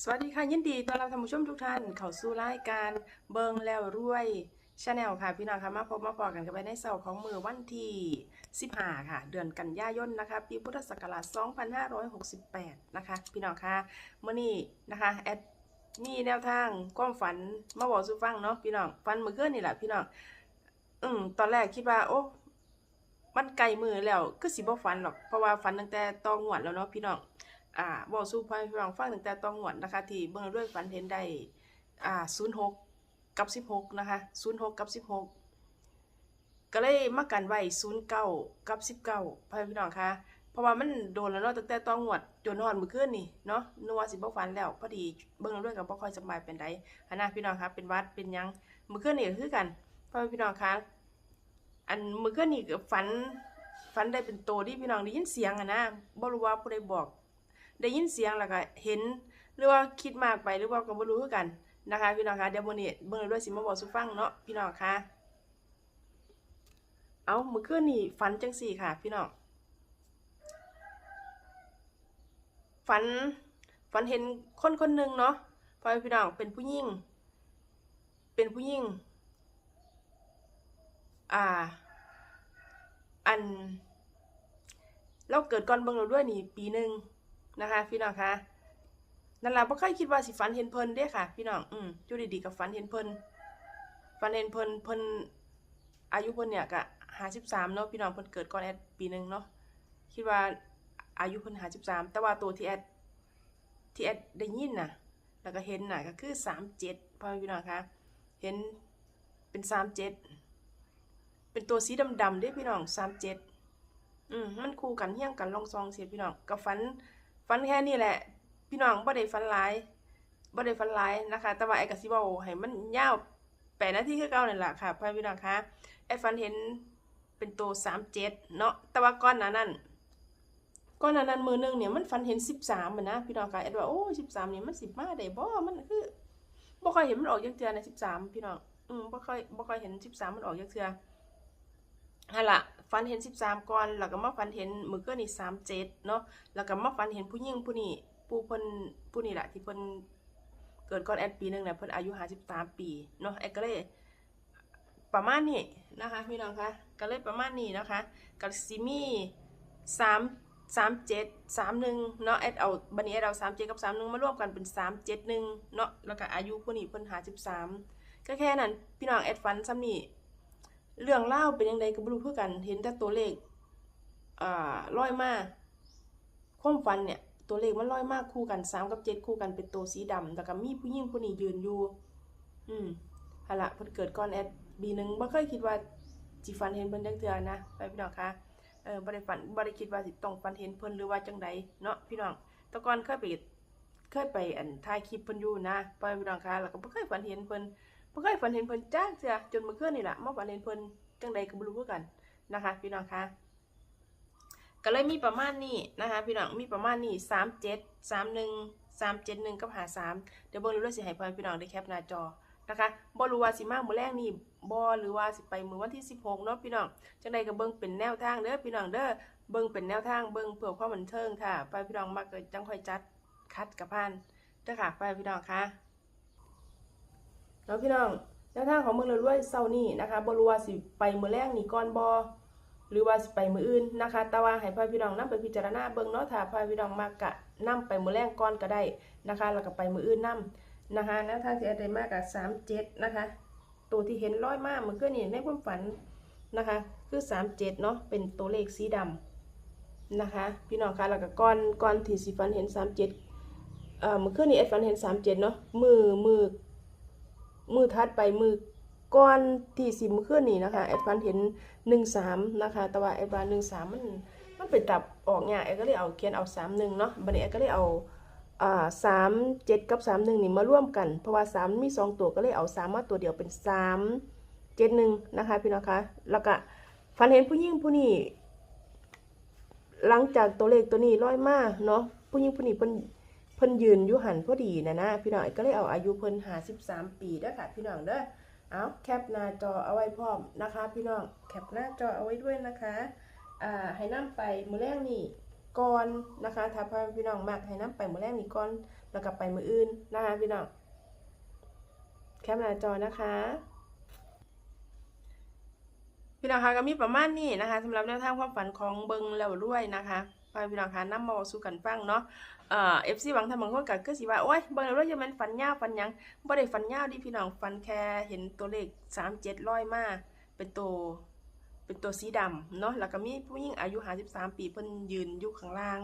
สวัสดีค่ะ ยินดีต้อนรับท่านผู้ชมทุกท่าน เข้าสู่รายการเบิงแล้วรวยชาแนลค่ะ พี่น้องค่ะมาพบมาพอกันกันไปในเสาร์ของมือวันที่ 15 ค่ะ เดือนกันยายนนะคะ ปีพุทธศักราช 2568 นะคะ พี่น้องค่ะเมื่อนี้นะคะแอดมีแนวทางความฝันมาบอกสู่ฟังเนาะพี่น้องฝันเมื่อคืนนี่แหละพี่น้องอืมตอนแรกคิดว่า โอ้มันไกลมือแล้วคือสิบ่ฝันหรอกเพราะว่าฝันตั้งแต่ตองหวดแล้วเนาะพี่น้อง อ่าบอกสู่พ่อพี่น้องฟังตั้งแต่ตองหวนนะคะ ที่เบิ่งด้วยฝันเห็นได้อ่า06กับ16นะคะ06กับ16ก็เลยมากันไว้09กับ19พ่อพี่น้องคะเพราะว่ามันโดนแล้วเนาะตั้งแต่ตองหวดจนนอนมื้อคืนนี่เนาะนึกว่าสิบ่ฝันแล้วพอดีเบิ่งด้วยก็บ่ค่อยสบายเป็นไดหันนะพี่น้องคะเป็นวัดเป็นยังมื้อคืนนี่ก็คือกันพ่อพี่น้องคะอันมื้อคืนนี่ก็ฝันฝันได้เป็นโตที่พี่น้องได้ยินเสียงอะนะบ่รู้ว่าผู้ใดบอก ได้ยินเสียงแล้วก็เห็นหรือว่าคิดมากไปหรือว่าก็บ่รู้คือกันนะคะพี่น้องคะเดี๋ยวมื้อนี้เบิ่งด้วยสิมาบอกสู่ฟังเนาะพี่น้องคะเอามื้อคืนนี่ฝันจังซี่ค่ะ พี่น้องฝันฝันเห็นคนคนหนึ่งเนาะพ่อพี่น้องเป็นผู้หญิงเป็นผู้หญิงอ่า อัน เราเกิดก่อนเบิ่งเราด้วยนี่ ปีหนึ่ง นะคะ พี่น้องคะนั่นแหละบ่เคยคิดว่าสิฝันเห็นเพิ่นเด้ค่ะ พี่น้องอืมอยู่ดีๆกับฝันเห็นเพิ่นฝันเห็นเพิ่นเพิ่นอายุเพิ่นเนี่ยก็53เนาะพี่น้องเพิ่นเกิดก่อนแอดปีหนึ่งเนาะคิดว่าอายุเพิ่น53แต่ว่าตัวที่แอดที่แอดได้ยินน่ะ แล้วก็เห็นน่ะก็คือ37พ่อแม่พี่น้องคะเห็นเป็น37เจ็ดเป็นตัวสีดำๆเด้พี่น้อง37อืมมันคู่กันเฮี้ยงกันลองซองเสียพี่น้องกับฟัน ฟันแค่นี้แหละ พี่น้องบ่ได้ฟันลายบ่ได้ฟันลายนะคะ แต่ว่าไอ้กระสิเว้าให้มันยาวแปดนาทีคือเก่านั่นล่ะค่ะพ่อพี่น้องคะไอ้ฟันเห็นเป็นตัว37เจ็ดเนาะแต่ว่าก่อนหน้านั้นก่อนหน้านั้นมือหนึงเนี่ยมันฟันเห็น13อะนนะพี่น้องคะไอ้ว่าโอ้13นี่ยมันสิบมาได้บ่มันคือบ่ค่อยเห็นมันออกจักเทื่อในะ13พี่น้องอืมบ่ค่อยบ่ค่อยเห็น13มันออกจักเทื่อ นั่นละฝันเห็นสิบสามก่อน แล้วก็มาฝันเห็นมือเกินนี่สามเจ็ดเนาะแล้วก็มาฝันเห็นผู้หญิงผู้นี้ผู้เพิ่นผู้นี้แหละที่เพิ่นเกิดก่อนแอดปีหนึ่งเนี่ยเพิ่นอายุห้าสิบสามปีเนาะแอดก็เลยประมาณนี้นะคะพี่น้องคะก็เลยประมาณนี้นะคะกับซิมีสามสามเจ็ดสามหนึ่งเนาะแอดเอาบันนี้แอดเอาสามเจ็ดกับสามหนึ่งมารวมกันเป็นสามเจ็ดหนึ่งเนาะแล้วก็อายุผู้นี้เพิ่นห้าสิบสามก็แค่นั้นพี่น้องแอดฝันซ้ำนี่ เรื่องเล่าเป็นยังไงก็บ่รู้คือกัน เห็นแต่ตัวเลข อ่าร้อยมากความฝันเนี่ย ตัวเลขมันร้อยมากคู่กันสามกับเจ็ดคู่กันเป็นตัวสีดำแต่ก็มีผู้หญิงผู้นี้ยืนอยู่ อืมฮะละเพิ่นเกิดก่อนแอดบีหนึ่งบ่เคยคิดว่าสิฝันเห็นเพิ่นจังเทื่อนะไปพี่น้องคะเออบ่ได้ฝันบ่ได้คิดว่าสิต้องฝันเห็นเพิ่นหรือว่าจังใดเนาะพี่น้องต่ก่อนเคยไปเคยไปอันถ่ายคลิปเพิ่นอยู่นะไปพี่น้องคะแล้วก็บ่เคยฝันเห็นเพิ่น บ่เคยฝันเห็นเพิ่นจ้าเสียจนเมื่อคืนนี่แหละมาฝันเห็นเพิ่นจังใดก็บ่รู้คือกันนะคะ พี่น้องคะก็เลยมีประมาณนี้นะคะ พี่น้องมีประมาณนี้37 31 371กับ53เดี๋ยวเบิ่งดูด้วยสิให้พ่อพี่น้องได้แคปหน้าจอนะคะบ่รู้ว่าสิมามื้อแรกนี่บ่หรือว่าสิไปมื้อวันที่16เนาะพี่น้องจังใดก็เบิ่งเป็นแนวทางเด้อพี่น้องเด้อเบิ่งเป็นแนวทางเบิ่งเพื่อความบันเทิงค่ะไปพี่น้องมักก็จังค่อยจัดคัดกับพานเด้อค่ะไปพี่น้องค่ะ แล้วพี่น้องแนวทางของเมืองเราด้วยเซานี่นะคะบรัวาสิไปมือแรกนี่ก่อนบอหรือว่าสิไปมืออื่นนะคะ แต่ว่าให้พ่อพี่น้องนํไปพิจารณาเบิ่งเนาะถ้าพ่อพี่น้องมากกะนํไปมือแรกก่อนก็ได้นะคะแล้วก็ไปมืออื่นนํนะคะแนวทางที่อาได้มากกับ37นะคะ ตัวที่เห็นร้อยมากเมื่อคืนนี่ในความฝันนะคะ คือ37เจ็ดเนาะเป็นตัวเลขสีดำนะคะ พี่น้องคะแล้วก็ก่อนก่อนที่สิฝันเห็น37เอ่อเมื่อคืนนี้แอดฝันเห็น37เนาะมือมือ มือทัดไปมือก้อนที่สิมขึ้นนี่นะคะแอดฟันเห็นหนึ่งสามนะคะแต่ว่าแอดวานหนึ่งสามมันมันเป็นตับออกเนี่ยแอดก็เลยเอาเขียนเอาสามหนึ่งเนาะบันนี้แอดก็เลยเอาอ่าสามเจ็ดกับสามหนึ่งนี่มาร่วมกัน เพราะว่าสามมีสองตัวก็เลยเอาสามมาตัวเดียวเป็นสามเจ็ดหนึ่งนะคะพี่น้องคะแล้วก็ฟันเห็นผู้หญิงผู้นี้หลังจากตัวเลขตัวนี้ร้อยมากเนาะผู้หญิงผู้นี้เพิ่น พิ่นยืนอยู่หันพอดีนะนะพี่น้องก็เลยเอาอายุเพิ่นหาสิบสามปีเด้อค่ะพี่น้องเด้อเอาแคปหน้าจอเอาไว้พร้อมนะคะ พี่น้องแคปหน้าจอเอาไว้ด้วยนะคะอ่าให้นํไปมือแรกนี่ก่อนนะคะถ้าพ่อพี่น้องมักให้น้ำไปมือแรกนี่ก่อนแล้วก็ไปมืออื่นนะคะพี่น้องแคปหน้าจอนะคะพี่น้องคะก็มีประมาณนี้นะคะสำหรับแนวทางความฝันของเบิงแล้วรวยนะคะ พ่อพี่น้องคะน้ำมาสู่กันฟังเนาะเอ่อ FC บางท่านบางคนก็คือสิว่าโอ๊ยเบิงแล้วรวยจะแม่นฝันยาวฝันยังบ่ได้ฝันยาวดิพี่น้องฝันแค่เห็นตัวเลข37ลอยมาเป็นตัวเป็นตัวสีดำเนาะแล้วก็มีผู้หญิงอายุ53ปีเพิ่นยืนอยู่ข้างล่าง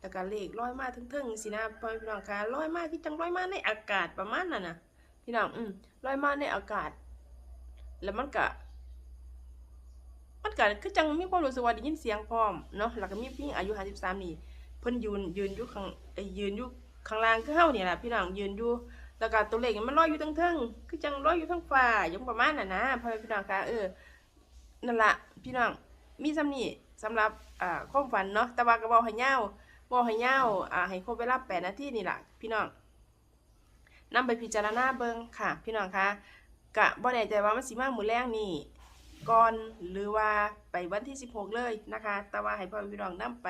แล้วก็เลขลอยมาถึงๆสินะพี่น้องคะลอยมาคือจังลอยมาในอากาศประมาณนั้นนะพี่น้องอืมลอยมาในอากาศ แล้วมันก็ มันก็คือจังมีความรู้สึกว่าได้ยินเสียงพร้อมเนาะแล้วก็มีผู้หญิงอายุ53นี่เพิ่นยืนยืนอยู่ข้างเอ้ยยืนอยู่ข้างล่างคือเฮานี่ล่ะพี่น้องยืนอยู่แล้วก็ตัวเลขมันลอยอยู่เทิงคือจังลอยอยู่ทั้งฟ้าอย่างประมาณนั้นนะพ่อแม่พี่น้องคะเออนั่นล่ะพี่น้องมีซ้ำนี่สำหรับอ่าความฝันเนาะแต่ว่าก็เว้าให้ยาวเว้าให้ยาวอ่าให้ครบเวลา8นาทีนี่ล่ะพี่น้องนำไปพิจารณาเบิ่งค่ะ พี่น้องคะกะบ่แน่ใจว่ามันสิมามื้อแรงนี่ ก่อนหรือว่าไปวันที่ 16 เลยนะคะ แต่ว่าให้พ่อพี่น้องนำไป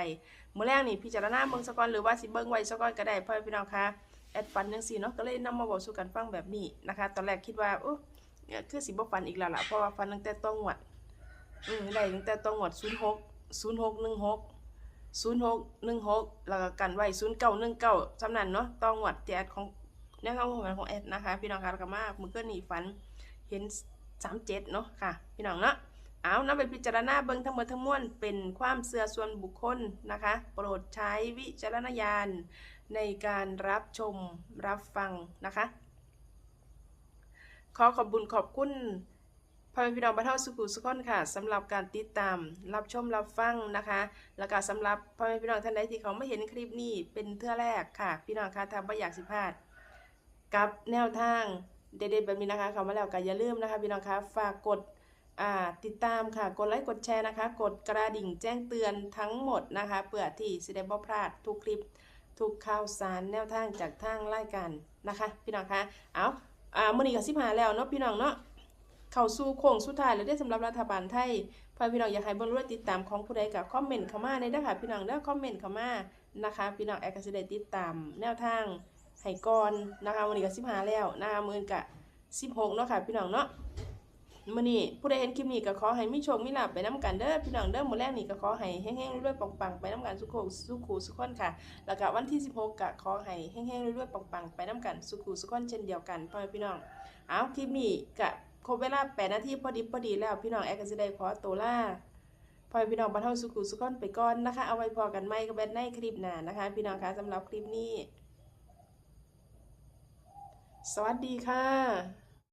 มื้อแรกนี่พิจารณาเบิ่งซะก่อนหรือว่าสิเบิ่งไว้ซะก่อนก็ได้พ่อพี่น้องคะแอดฟันจังซี่เนาะก็เลยนำมาเว้าสู่กันฟังแบบนี้นะคะ ตอนแรกคิดว่าโอ้เนี่ยคือสิบ่ฟันอีกแล้วล่ะเพราะว่าฟันตั้งแต่ต้องงวดอือได้ตั้งแต่ต้องงวด06 0616 0616แล้วก็กันไว้0919จำนั้นเนาะต้องงวดที่แอดของแนวทางของแอดนะคะ พี่น้องคะแล้วก็มามื้อคืนนี้ฝันเห็น สามเจ็ดเนาะค่ะ พี่น้องเนาะเอานำไปพิจารณาเบิ่งทั้งหมดทั้งมวลเป็นความเสื่อส่วนบุคคลนะคะ โปรดใช้วิจารณญาณในการรับชมรับฟังนะคะ ขอขอบบุญขอบคุณพ่อแม่พี่น้องบ้านเฮาสุขุสุขคนค่ะสำหรับการติดตามรับชมรับฟังนะคะ แล้วก็สำหรับพ่อแม่พี่น้องท่านใดที่เขาไม่เห็นคลิปนี้เป็นเทื่อแรกค่ะ พี่น้องคะถ้าบ่อยากสิพลาด กับแนวทาง เด็ดๆแบบนี้นะคะเข้ามาแล้วก็อย่าลืมนะคะพี่น้องคะฝากกดติดตามค่ะ กดไลค์ กดแชร์นะคะ กดกระดิ่งแจ้งเตือนทั้งหมดนะคะ เพื่อที่สิได้บ่พลาดทุกคลิป ทุกข่าวสารแนวทางจากทางรายการนะคะ พี่น้องคะ เอาอ่ามื้อนี้ก็สิบหาแล้วเนาะพี่น้องเนาะ เข้าสู่โค้งสุดท้ายแล้วได้สำหรับรัฐบาลไทยพอพี่น้องอยากให้บิ่งรู้ติดตามของผู้ใดก็คอมเมนต์เข้ามาในเด้อค่ะพี่น้องเด้อคอมเมนต์เข้ามานะคะ พี่น้องแอร์ก็สิได้ติดตามแนวทาง ให้ก่อนนะคะวันนี้ก็สิบห้าแล้วนะคะมื้อนี้ก็สิบหกเนาะค่ะพี่น้องเนาะมื้อนี้ผู้ใดเห็นคลิปนี้ก็ขอให้มีโชคมีลาภไปนํกันเด้อพี่น้องเด้อมื้อแรกนี่ก็ขอให้แห้งๆรวยๆปังๆไปนํกันสุขโขสุขูสุขคนค่ะ แล้วก็วันที่ 16ก็ขอให้แห้งๆรวยๆปังๆไปนํกันสุขูสุขคนเช่นเดียวกันพ่อแม่พี่น้องเอาคลิปนี้ก็ครบเวลา8นาทีพอดีพอดีแล้วพี่น้องแอร์ก็สิได้ขอตัวลาพ่อแม่พี่น้องบรรเทาสุขูสุขคนไปก่อนนะคะ เอาไว้พอกันใหม่กับแบทในคลิปหน้านะคะ พี่น้องคะสำหรับคลิปนี้ สวัสดีค่ะ